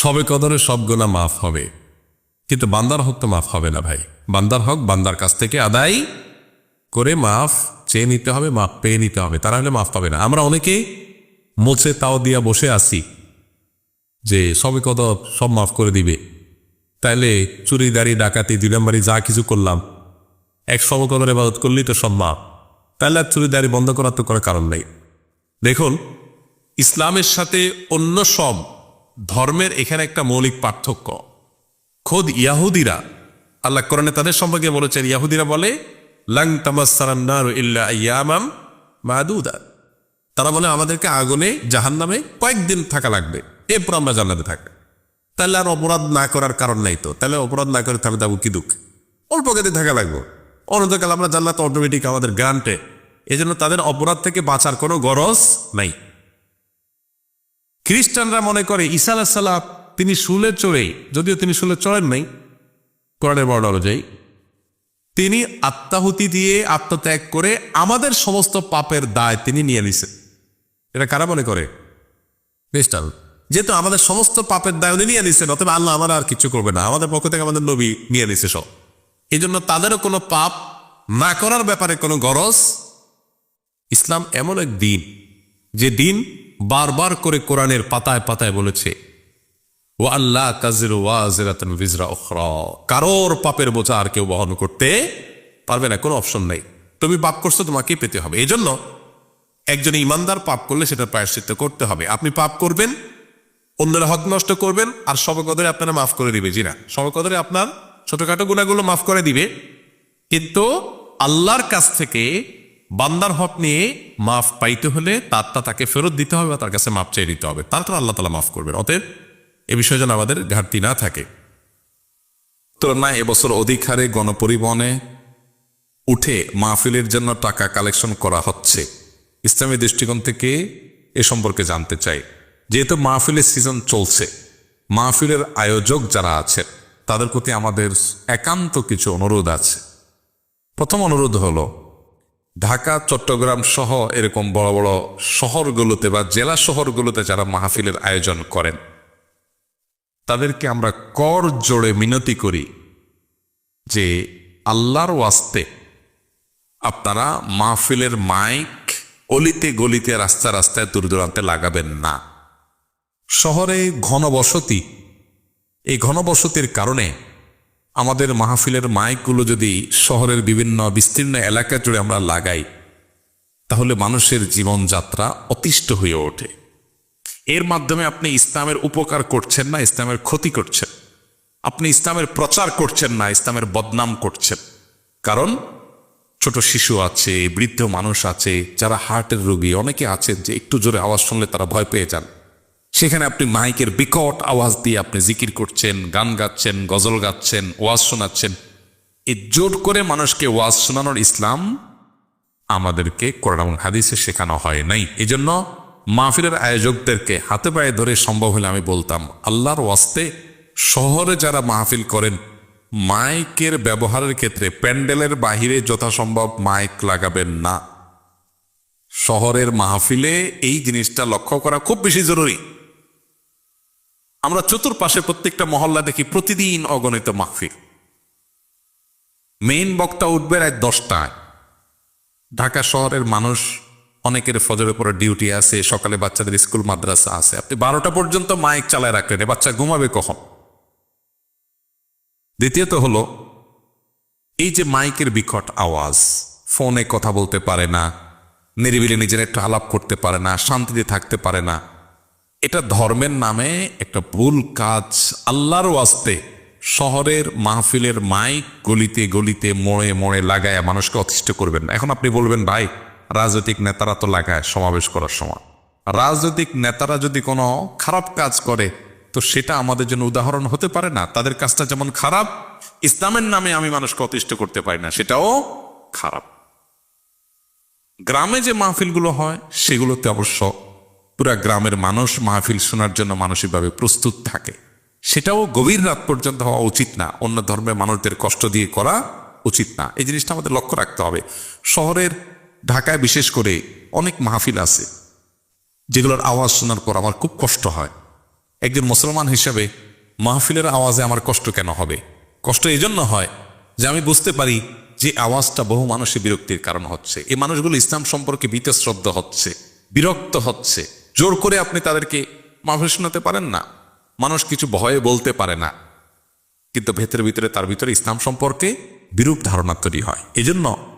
সবে কদরে সব গোনা মাফ হবে। কিন্তু বান্দার হক তো মাফ হবে না ভাই। বান্দার হক বান্দার কাছ থেকে আদায় করে মাফ চেয়ে নিতে হবে, মাফ পেয়ে নিতে হবে। তারা হলে মাফ পাবে না। আমরা অনেকেই মোছে তাও দিয়া বসে আছি যে সবে কদ সব মাফ করে দিবে। তাইলে চুরি, দাড়ি, ডাকাতি দুই নম্বরই যা কিছু করলাম, এক সমকদর এবাদত করলেই তো সব মাপ তাহলে আর চুরি, দাড়ি বন্ধ করার তো কোনো কারণ নেই। দেখুন, ইসলামের সাথে অন্য সব ধর্মের এখানে একটা মৌলিক পার্থক্য। খোদ ইয়াহুদিরা, আল্লাহ কোরআনে তাদের সম্পর্কে বলেছেন, ইয়াহুদিরা বলে, লাং তামাসারান্নার ইল্লা ইয়ামাম মাদুদা। তারা বলে, আমাদেরকে আগুনে জাহান নামে কয়েকদিন থাকা লাগবে। এরপর আমরা জান্নাতে থাকবে। তাহলে আর অপরাধ না করার কারণ নাই তো। তাহলে অপরাধ না করে তাহলে যাব কি দুঃখ? অল্প কেটে থাকা লাগবো। অনন্তকাল আমরা জান্নাত অটোমেটিক আমাদের গ্রান্টে এই জন্য তাদের অপরাধ থেকে বাঁচার কোনো গরজ নাই। খ্রিস্টানরা মনে করে ঈসা আলাহিসাল্লাম তিনি শুলে চড়ে, যদিও তিনি শুলে চড়েন নাই, কোরআনের বর্ণ অনুযায়ী, তিনি আত্মাহুতি দিয়ে আত্মত্যাগ করে আমাদের সমস্ত পাপের দায় তিনি নিয়ে নিছেন। এটা কারা মনে করে? খ্রিস্টান। যেহেতু আমাদের সমস্ত পাপের দায় উনি নিয়ে নিছেন, অতএব আল্লাহ আমার আর কিছু করবে না। আমাদের পক্ষ থেকে আমাদের নবী নিয়ে নিছে সব। এই জন্য তাদেরও কোনো পাপ না করার ব্যাপারে কোনো গরজ। ইসলাম এমন এক দিন, যে দিন বারবার করে কোরআনের পাতায় পাতায় বলেছে ও আল্লাহ কাজির ওয়াজিরাতান উখরা। কারোর পাপের বোঝা আর কেউ বহন করতে পারবে না, কোনো অপশন নাই। তুমি পাপ করছ, তোমাকেই পেতে হবে। এই জন্য একজন ইমানদার পাপ করলে সেটা প্রায়শ্চিত্ত করতে হবে। আপনি পাপ করবেন, অন্যের হক নষ্ট করবেন, আর সবকদরে আপনারা মাফ করে দিবে। জি না সবকদরে আপনার ছোটখাটো গুণাগুলো মাফ করে দিবে। কিন্তু আল্লাহর কাছ থেকে বান্দার হক নিয়ে মাফ পাইতে হলে তারটা তাকে ফেরত দিতে হবে বা তার কাছে মাফ চেয়ে দিতে হবে। তারপর আল্লাহ তালা মাফ করবেন। অতএব এ বিষয়ে যেন আমাদের ঘাটতি না থাকে। তুলনায় এবছর অধিক হারে গণপরিবহনে উঠে মাহফিলের জন্য টাকা কালেকশন করা হচ্ছে। ইসলামী দৃষ্টিকোণ থেকে এ সম্পর্কে জানতে চাই। যেহেতু মাহফিলের সিজন চলছে, মাহফিলের আয়োজক যারা আছেন, তাদের প্রতি আমাদের একান্ত কিছু অনুরোধ আছে। প্রথম অনুরোধ হলো ঢাকা, চট্টগ্রাম সহ এরকম বড় বড় শহরগুলোতে বা জেলা শহরগুলোতে যারা মাহফিলের আয়োজন করেন, তাদেরকে আমরা কর জোড়ে মিনতি করি যে আল্লাহর ওয়াস্তে আপনারা মাহফিলের মাইক অলিতে গলিতে রাস্তা রাস্তায় দূর দূরান্তে লাগাবেন না। শহরে ঘনবসতি, এই ঘনবসতির কারণে আমাদের মাহফিলের মাইকগুলো যদি শহরের বিভিন্ন বিস্তীর্ণ এলাকা জুড়ে আমরা লাগাই, তাহলে মানুষের জীবনযাত্রা অতিষ্ঠ হয়ে ওঠে। এর মাধ্যমে আপনি ইসলামের উপকার করছেন না, ইসলামের ক্ষতি করছেন। আপনি ইসলামের প্রচার করছেন না, ইসলামের বদনাম করছেন। কারণ ছোট শিশু আছে, বৃদ্ধ মানুষ আছে, যারা হার্টের রোগী, অনেকে আছেন যে একটু জোরে আওয়াজ শুনলে তারা ভয় পেয়ে যান। সেখানে আপনি মাইকের বিকট আওয়াজ দিয়ে আপনি জিকির করছেন, গান গাচ্ছেন, গজল গাচ্ছেন, ওয়াজ শোনাচ্ছেন। এই জোর করে মানুষকে ওয়াজ শোনানোর ইসলাম আমাদেরকে কোরআন হাদিসে শেখানো হয় নাই। এই জন্য মাহফিলের আয়োজকদেরকে হাতে পায়ে ধরে সম্ভব হলে আমি বলতাম, আল্লাহর ওয়াস্তে শহরে যারা মাহফিল করেন, মাইকের ব্যবহারের ক্ষেত্রে প্যান্ডেলের বাহিরে যথাসম্ভব মাইক লাগাবেন না। শহরের মাহফিলে এই জিনিসটা লক্ষ্য করা খুব বেশি জরুরি। আমরা চতুর্পাশে প্রত্যেকটা মহল্লা দেখি প্রতিদিন অগণিত মাহফিল মেইন বক্তা উঠবে রাত দশটায়। ঢাকা শহরের মানুষ অনেকের ফজরের পরে ডিউটি আছে, সকালে বাচ্চাদের স্কুল, মাদ্রাসা আছে। আপনি বারোটা পর্যন্ত মাইক চালায় রাখলেন বাচ্চা ঘুমাবে কখন? দ্বিতীয়ত হলো, এই যে মাইকের বিকট আওয়াজ, ফোনে কথা বলতে পারে না, নিরিবিলি নিজের একটু আলাপ করতে পারে না, শান্তিতে থাকতে পারে না এটা ধর্মের নামে একটা ভুল কাজ আল্লাহর ওয়াস্তে শহরের মাহফিলের মাইক গলিতে গলিতে মোড়ে মোড়ে লাগায় মানুষকে অতিষ্ঠ করবেন না। এখন আপনি বলবেন, ভাই, রাজনৈতিক নেতারা তো লাগায় সমাবেশ করার সময়। রাজনৈতিক নেতারা যদি কোনো খারাপ কাজ করে, তো সেটা আমাদের জন্য উদাহরণ হতে পারে না। তাদের কাজটা যেমন খারাপ, ইসলামের নামে আমি মানুষকে অতিষ্ঠ করতে পারি না, সেটাও খারাপ। গ্রামে যে মাহফিলগুলো হয়, সেগুলোতে অবশ্য পুরা গ্রামের মানুষ মাহফিল শোনার জন্য মানসিকভাবে প্রস্তুত থাকে। সেটাও গভীর রাত পর্যন্ত হওয়া উচিত না। অন্য ধর্মের মানুষদের কষ্ট দিয়ে করা উচিত না। এই জিনিসটা আমাদের লক্ষ্য রাখতে হবে। শহরের ঢাকায় বিশেষ করে অনেক মাহফিল আছে, যেগুলোর আওয়াজ শোনার পর আমার খুব কষ্ট হয়। একজন মুসলমান হিসাবে মাহফিলের আওয়াজে আমার কষ্ট কেন হবে? কষ্ট এই জন্য হয় যে আমি বুঝতে পারি যে আওয়াজটা বহু মানুষের বিরক্তির কারণ হচ্ছে। এই মানুষগুলো ইসলাম সম্পর্কে বীতশ্রদ্ধ হচ্ছে, বিরক্ত হচ্ছে। জোর করে আপনি তাদেরকে মানুষ শোনাতে পারেন না। মানুষ কিছু ভয়ে বলতে পারে না। কিন্তু ভেতরে ভিতরে তার ভিতরে ইসলাম সম্পর্কে বিরূপ ধারণা তৈরি হয়। এজন্য